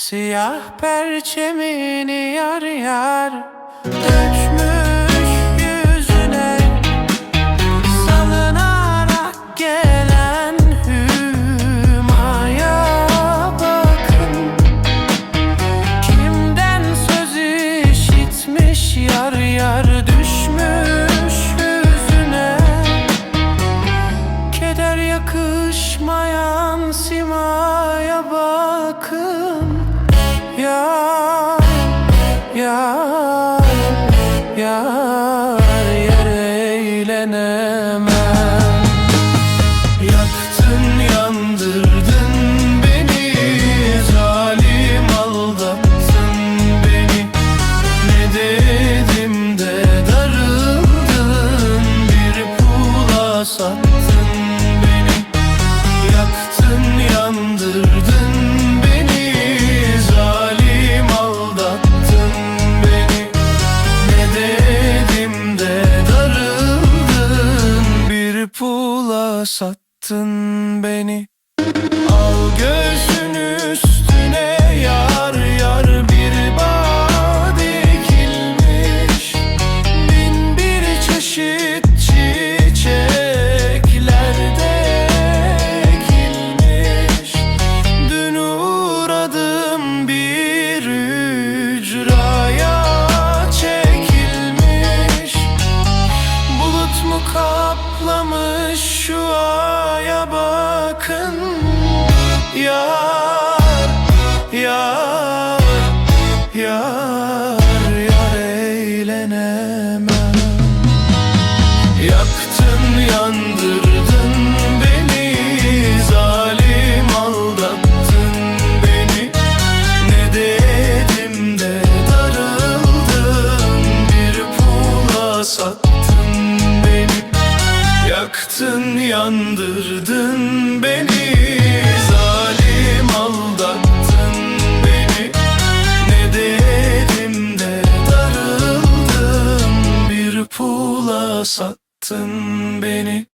Siyah perçemini yar yar Dökmüş yüzüne Salınarak gelen hümaya bakın. Kimden söz işitmiş yar yar düşmüş yüzüne? Keder yakışmayan simaya sattın beni. Al gözün yandırdın beni Zalim aldattın beni. Ne dedim de darıldın Bir pula sattın beni. Yaktın yandırdın beni Zalim aldattın beni. Ne dedim de darıldım Bir pula sattın beni